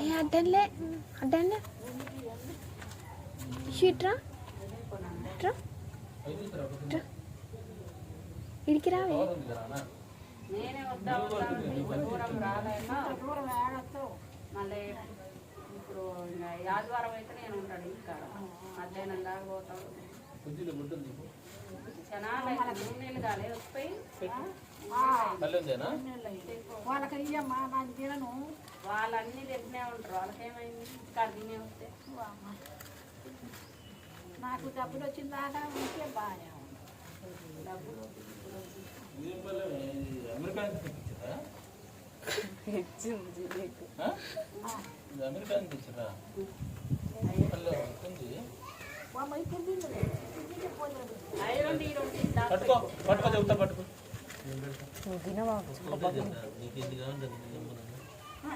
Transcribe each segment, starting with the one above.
ఏ అడ్డంలే అడ్డంలే షీట్రా ట్రా ఇడికి రావే మళ్ళీ ఇప్పుడు ఆదివారం అయితే నేను ఉంటాడు ఇంకా మధ్యాహ్నం దాకా పోతాడు వాళ్ళకి ఇయ్యమ్మా నాకు తినను. వాళ్ళన్నీ తింటూనే ఉంటారు. వాళ్ళకేమైంది? ఇక్కడ తినే వస్తే. నాకు డబ్బులు వచ్చిన దాకా ఉంటే? ఇది అమెరికా అమెరికా పట్టుకో పట్టుకో చెబుతా పట్టుకో.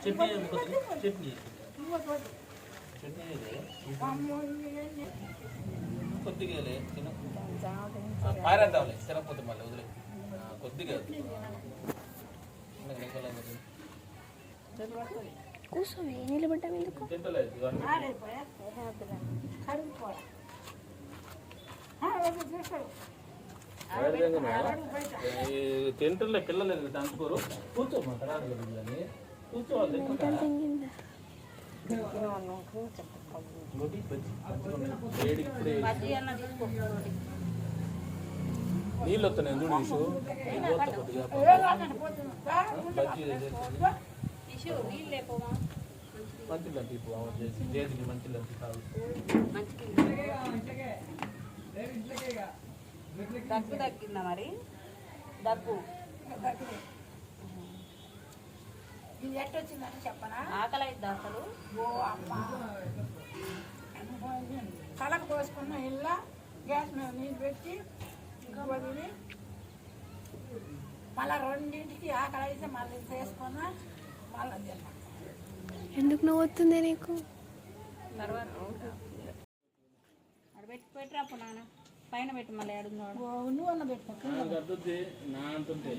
చట్నీ? చట్నీ. కొద్దిగా పారేద్దాంలే తినకపోతే మళ్ళీ వదిలే కొద్దిగా. కూర్చోవే నిలబడ్డాం ఎందుకు తింటులే పిల్లలు దంచుకోరు కూర్చోమా తర్వాత కానీ కూర్చోవాలి నీళ్ళు వస్తున్నాయి. చూడు ఇషు కొద్దిగా చేతికి మంచి లంచి మంచిగా దగ్గు తగ్గిందా మరి? దగ్గు ఇది ఎట్టొచ్చిందని చెప్పనా? ఆకలి అయిద్దా అసలు? ఓ అమ్మ తలకు పోసుకున్న ఇళ్ళ గ్యాస్ మీద నీళ్ళు పెట్టి వదిలి మళ్ళీ రెండింటికి ఆకలి అయితే మళ్ళీ చేసుకున్నా మళ్ళీ తిన్నా. ఎందుకు నవ్వు వస్తుంది నీకు? తర్వాత పెట్టి పెట్టరా అప్పు నాన్న. పైన పెట్టి మళ్ళీ అడుగున్నాడు ఓ నువ్వు అన్న పెట్టుకో నాకు అద్దుద్ది నా అంటుంటే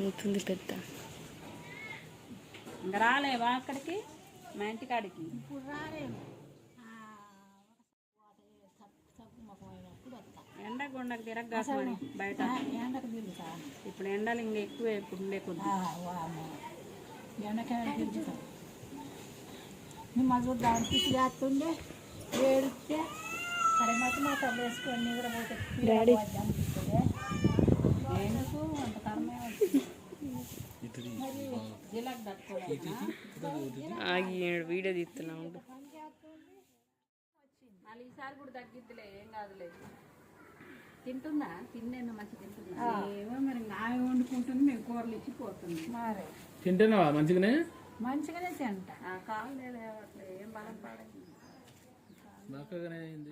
అవుతుంది పెద్ద. ఇంకా రాలేవా అక్కడికి? మా ఇప్పుడు తప్పు మాకు అయినప్పుడు వస్తా. ఎండ గుండకు తిరగగాసమని బయట. ఎండకు తిరుగుతా ఇప్పుడు ఎండలు ఇంక ఎక్కువ ఇప్పుడు ఉండే కొద్ది. ఆ, వామ్మో. ఎండకాయలు తిరుగుతా మిమ్మల్ని చూద్దాం పిచ్చి చేస్తుండే ఏడిస్తే సరే మాకు మా వేసుకొని నిద్రపోతే డాడీ. అనిపిస్తుంది ఎందుకు? అంత కర్మే జిలాక్ తట్టుకోవాలి ఆగి వీడియో తీస్తున్నా ఉండు. మళ్ళీ ఈసారి కూడా తగ్గిద్దిలే ఏం కాదులే. తింటుందా? తిన్నేను మంచి తింటుందా? ఏమో మరి ఆమె వండుకుంటుంది మేము కూరలు ఇచ్చి పోతుంది మరి. తింటున్నావా మంచిగానే? మంచిగానే తింటా. ఆ కాలు ఏం బలం పాడైంది. బాగానే అయింది.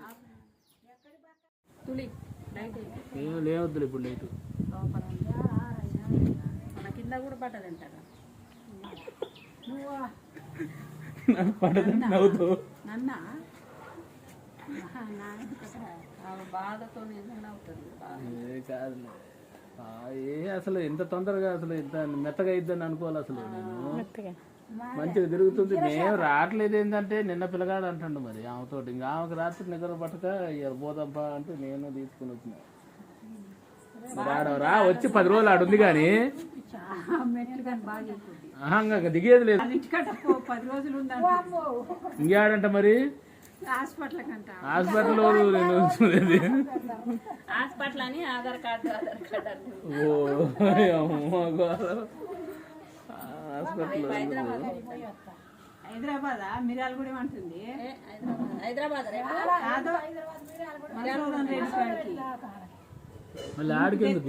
లేవద్దులే ఇప్పుడు లేటు కింద కూడా నాకు నవ్వుతూ. నన్న? బాధతో అవుతుంది ఏ కాదులే. ఆ, ఏ అసలు ఇంత తొందరగా అసలు ఇంత మెత్తగా అయిద్దని అనుకోవాలి అసలు నేను? మెత్తగా. మంచిగా తిరుగుతుంది. మేము రావట్లేదు ఏంటంటే నిన్న పిల్లగాడు అంటుండు మరి ఆమెతోటి ఇంకా ఆమెకు రాత్రి నిద్ర పట్టక పోదాంపా అంటే నేను తీసుకుని వచ్చిన. రా వచ్చి పది రోజులు ఆడుంది కానీ దిగేది లేదు. ఇంకేడంట మరి? హాస్పిటల్ నేను హాస్పిటల్ అని ఆధార్ కార్డు ఆధార్ కార్డు ఓ హైదరాబాద్ మిరాలు కూడా హైదరాబాద్? మళ్ళీ ఆడికెందుకు?